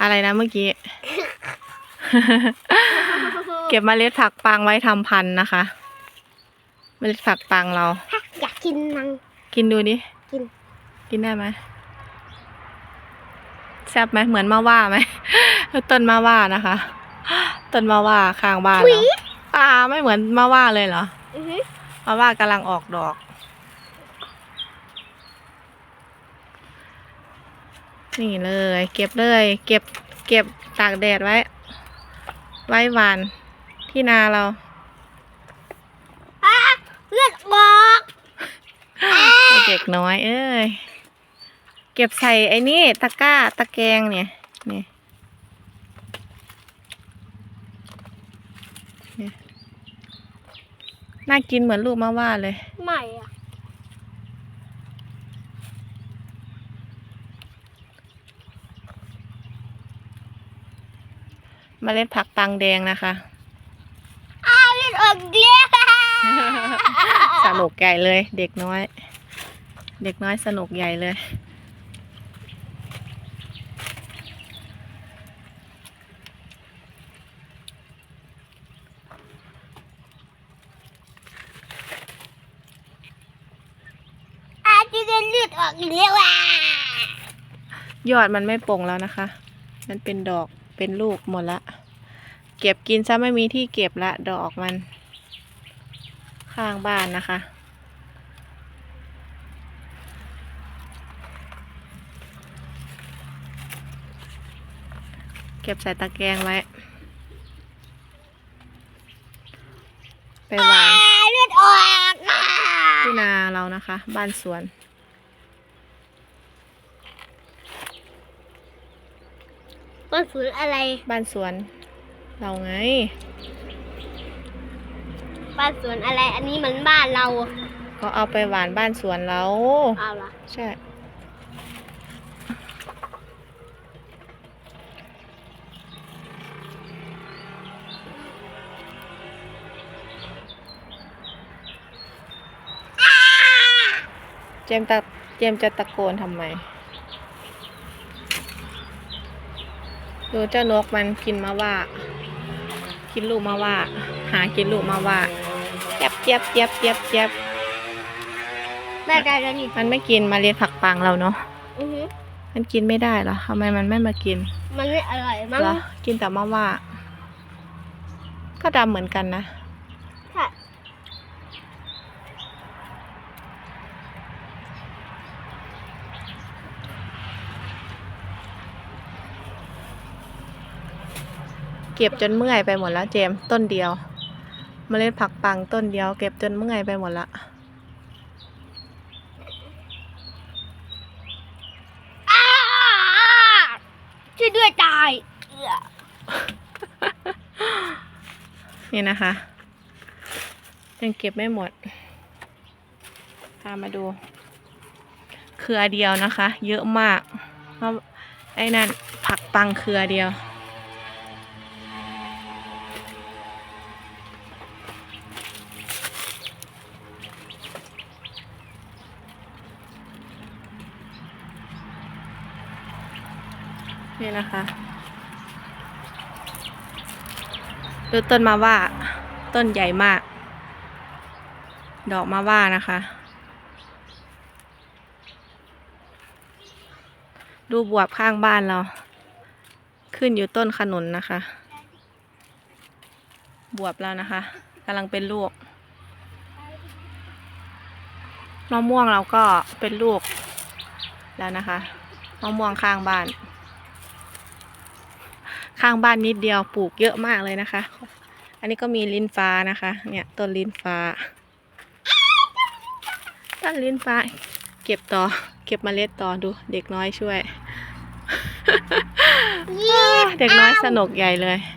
อะไรนะเมื่อกี้ เก็บเมล็ดผักปังไว้ทำพันธุ์นะคะเมล็ดผักปังเรา ฮะอยากกินมัง กินดูดิ กิน กินได้ไหมแซ่บไหมเหมือนมาว่าไหม ต้นมาว่านะคะ ต้นมาว่าข้างบ้านถุยเราอ่าไม่เหมือนมาว่าเลยเหรอ อือฮึมาว่ากำลังออกดอก นี่เลย เก็บเลย เก็บเก็บตากแดดไว้ ไว้หวานที่นาเราอะเลือดออกไอเด็กน้อย เอ้ยเก็บใส่ไอ้นี่ตะกร้าตะแกรงเนี่ยเนี่ยเนี่ยน่ากินเหมือนลูกมะว่าเลย ไม่อะ เมล็ดผักปังแดงนะคะอ้าวเลือดออกเลี้ยสนุกใหญ่เลย เด็กน้อย เด็กน้อยสนุกใหญ่เลย อาจจะได้เลือดออกเลี้ยว่ะยอดมันไม่โป่งแล้วนะคะ มันเป็นดอก เป็นลูกหมดละ เก็บกินซะไม่มีที่เก็บละดอกมัน ข้างบ้านนะคะ เก็บใส่ตะแกรงไว้ ไปหวานอ่าเลือดออกอะที่นาเรานะคะ บ้านสวน บ้านสวนอะไร บ้านสวน เราไง บ้านสวนอะไร อันนี้มันบ้านเราก็เอาไปหวานบ้านสวนเราเอาล่ะใช่ เจมส์ตะเจมส์จะตะโกนทำไม ดูเจ้านกมันกินมาว่า กินลูกมาว่า หากินลูกมาว่าเจ็บเจ็บเจ็บเจ็บเจ็บได้ได้ได้นี่มันไม่กินเมาเรียนผักปังเราเนาะอือฮึมันกินไม่ได้เหรอทำไมมันไม่มากิน มันไม่อร่อยมั้งเหรอกินแต่มาว่า ก็ดำเหมือนกันนะค่ะ เก็บจนเมื่อยไปหมดแล้วเจมส์ต้นเดียวเมล็ดผักปังต้นเดียวเก็บจนเมื่อยไปหมดละอ้าช่วยด้วยตายเอื้อนี่นะคะ ยังเก็บไม่หมด พามาดู เครือเดียวนะคะ เยอะมากเพราะไอ้นั่นผักปังเครือเดียว นี่นะคะดูต้นมาว่า ต้นใหญ่มาก ดอกมาว่านะคะ ดูบวบข้างบ้านเรา ขึ้นอยู่ต้นขนุนนะคะ บวบแล้วนะคะกำลังเป็นลูกมะม่วงเราก็เป็นลูกแล้วนะคะมะม่วงข้างบ้าน ข้างบ้านนิดเดียวปลูกเยอะมากเลยนะคะ อันนี้ก็มีลิ้นฟ้านะคะ เนี่ยต้นลิ้นฟ้า ต้นลิ้นฟ้า เก็บต่อ เก็บเมล็ดต่อดู เด็กน้อยช่วยยี่เด็กน้อยสนุกใหญ่เลยอ